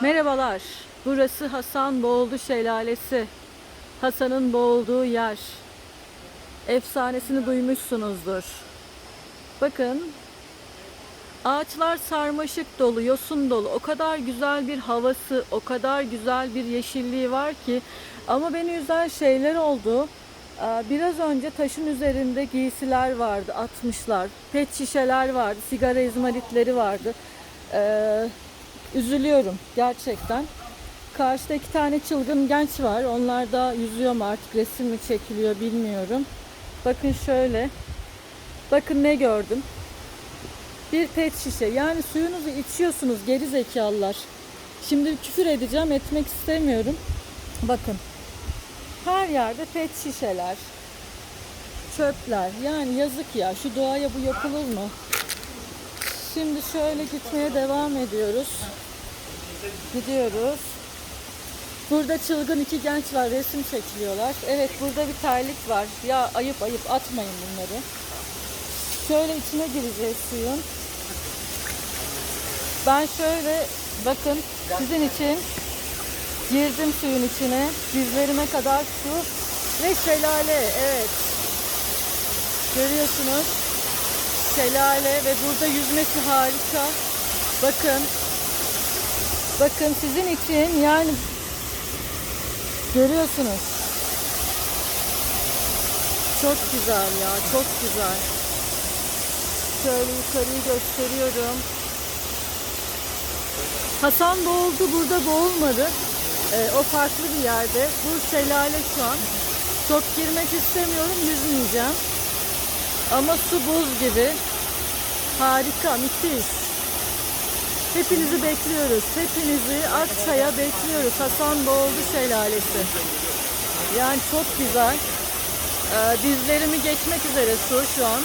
Merhabalar. Burası Hasan Boğuldu Şelalesi. Hasan'ın boğulduğu yer. Efsanesini duymuşsunuzdur. Bakın. Ağaçlar sarmaşık dolu, yosun dolu. O kadar güzel bir havası, o kadar güzel bir yeşilliği var ki. Ama beni üzen şeyler oldu. Biraz önce taşın üzerinde giysiler vardı, atmışlar. Pet şişeler vardı, sigara izmaritleri vardı. Ee, üzülüyorum gerçekten. Karşıda iki tane çılgın genç var. Onlar da yüzüyor mu artık resim mi çekiliyor bilmiyorum. Bakın şöyle. Bakın ne gördüm. Bir pet şişe. Yani suyunuzu içiyorsunuz geri zekalılar. Şimdi küfür edeceğim etmek istemiyorum. Bakın. Her yerde pet şişeler. Çöpler. Yani yazık ya. Şu doğaya bu yapılır mı? Şimdi şöyle gitmeye devam ediyoruz. Gidiyoruz. Burada çılgın iki genç var resim çekiliyorlar. Evet burada bir terlik var. Ya ayıp ayıp atmayın bunları. Şöyle içine gireceğiz suyun. Ben şöyle bakın sizin için girdim suyun içine. Dizlerime kadar su ve şelale. Evet. Görüyorsunuz. Şelale ve burada yüzmesi harika. Bakın. Bakın sizin için yani görüyorsunuz. Çok güzel ya, çok güzel. Şöyle yukarıyı gösteriyorum. Hasan boğuldu, burada boğulmadı. Ee, o farklı bir yerde. Bu şelale şu an. Çok girmek istemiyorum, yüzmeyeceğim. Ama su buz gibi. Harika, müthiş. Hepinizi bekliyoruz. Hepinizi Akçay'a bekliyoruz. Hasan Boğuldu Şelalesi. Yani çok güzel. Ee, dizlerimi geçmek üzere su şu an.